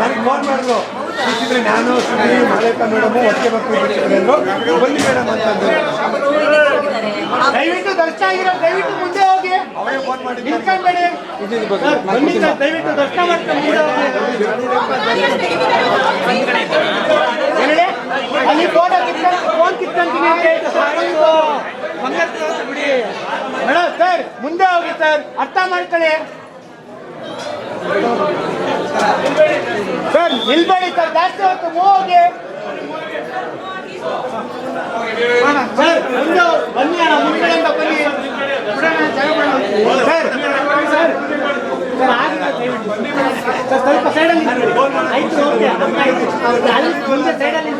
ನನಗೆ ಫೋನ್ ಮಾಡಿದ್ರು ಸಿಕ್ಕಿದ್ರೆ ನಾನು ಸುಮ್ಮನೆ ಮಾಲಕ ಮೇಡಮು ಒಟ್ಟಿಗೆ ಮಕ್ಕಳು ಬಿಟ್ಟಿದ್ರು ಬನ್ನಿ ಮೇಡಮ್ ಅಂತಂದ್ರು ದಯವಿಟ್ಟು ದರ್ಶನ ಆಗಿರೋ ದಯವಿಟ್ಟು ಮುಂದೆ ಹೋಗಿ. ಅವರೇ ಫೋನ್ ಮಾಡಿ ನಿಂತ್ಕೊಂಡ್ಬೇಡಿ. ಬನ್ನಿ ದಯವಿಟ್ಟು ದರ್ಶನ ಮಾಡ್ಕೊಂಡು ಮುಂದೆ ಹೋಗಿ. ಸರ್, ಮುಂದೆ ಹೋಗಿ ಸರ್. ಅರ್ಥ ಮಾಡ್ಕೊಳ್ಳಿ. ಸರ್, ನಿಲ್ಬೇಡಿ ಸರ್. ಜಾಸ್ತಿ ಹೊತ್ತು ಹೋಗಿ ಸರ್ ಮುಂದೆ ಬನ್ನಿ ಅಣ್ಣ. ಮುಂದ್ಗಡೆಯಿಂದ ಬನ್ನಿ. ಸರ್ ಸರ್ ಸ್ವಲ್ಪ ಸೈಡಲ್ಲಿ. ಆಯ್ತು ಸೈಡಲ್ಲಿ